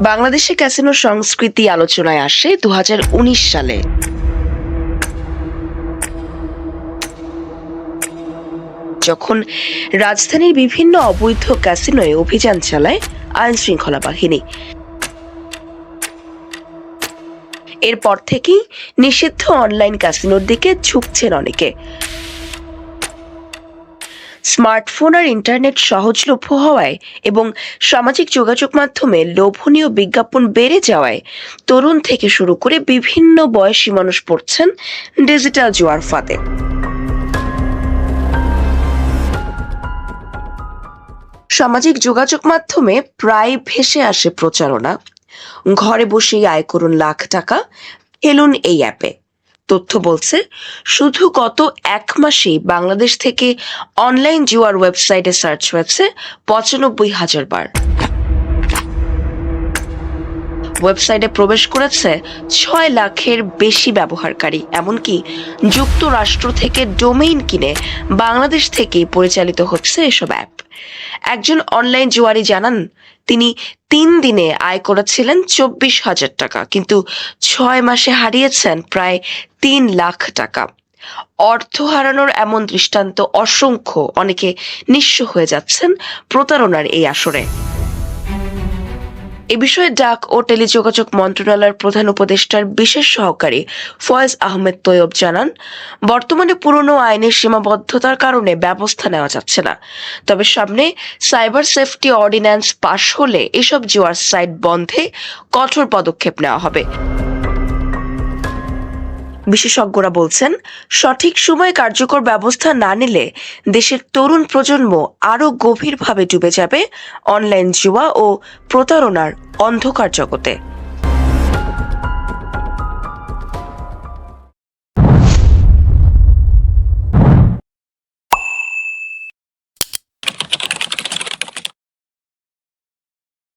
বাংলাদেশে ক্যাসিনো সংস্কৃতি আলোচনায় আসে দুই হাজার উনিশ সালে। যখন রাজধানীর বিভিন্ন অবৈধ ক্যাসিনোয় অভিযান চালায় আইন শৃঙ্খলা বাহিনী। এরপর থেকেই নিষিদ্ধ অনলাইন ক্যাসিনোর দিকে ঝুঁকছেন অনেকে। স্মার্টফোন আর ইন্টারনেট সহজলভ্য হওয়ায় এবং সামাজিক যোগাযোগ মাধ্যমে লোভনীয় বিজ্ঞাপন বেড়ে যাওয়ায় তরুণ থেকে শুরু করে বিভিন্ন বয়সী মানুষ পড়ছেন ডিজিটাল জোয়ার ফাঁদে। সামাজিক যোগাযোগ মাধ্যমে প্রায় ভেসে আসে প্রচারণা। ঘরে বসেই আয় করুন লাখ টাকা খেলুন এই অ্যাপে। তথ্য বলছে, শুধু গত এক মাসেই বাংলাদেশ থেকে অনলাইন জুয়ার ওয়েবসাইটে সার্চ হয়েছে পঁচানব্বই হাজার বার। ওয়েবসাইটে প্রবেশ করেছে ছয় লাখের বেশি ব্যবহারকারী, এমনকি যুক্তরাষ্ট্র থেকে ডোমেইন কিনে বাংলাদেশ থেকেই পরিচালিত হচ্ছে এসব অ্যাপ। একজন অনলাইন জুয়ারি জানান তিনি তিন দিনে আয় করেছিলেন চব্বিশ হাজার টাকা, কিন্তু ছয় মাসে হারিয়েছেন প্রায় তিন লাখ টাকা। অর্থ হারানোর এমন দৃষ্টান্ত অসংখ্য, অনেকে নিঃস্ব হয়ে যাচ্ছেন প্রতারণার এই আসরে। এ বিষয়ে ডাক ও টেলিযোগাযোগ মন্ত্রণালয়ের প্রধান উপদেষ্টার বিশেষ সহকারী ফয়েজ আহমেদ তৈয়ব জানান, বর্তমানে পুরনো আইনের সীমাবদ্ধতার কারণে ব্যবস্থা নেওয়া যাচ্ছে না। তবে সামনে সাইবার সেফটি অর্ডিন্যান্স পাশ হলে এসব জুয়ার সাইট বন্ধে কঠোর পদক্ষেপ নেওয়া হবে। বিশেষজ্ঞরা বলছেন, সঠিক সময়ে কার্যকর ব্যবস্থা না নিলে দেশের তরুণ প্রজন্ম আরও গভীরভাবে ডুবে যাবে অনলাইন জুয়া ও প্রতারণার অন্ধকার জগতে।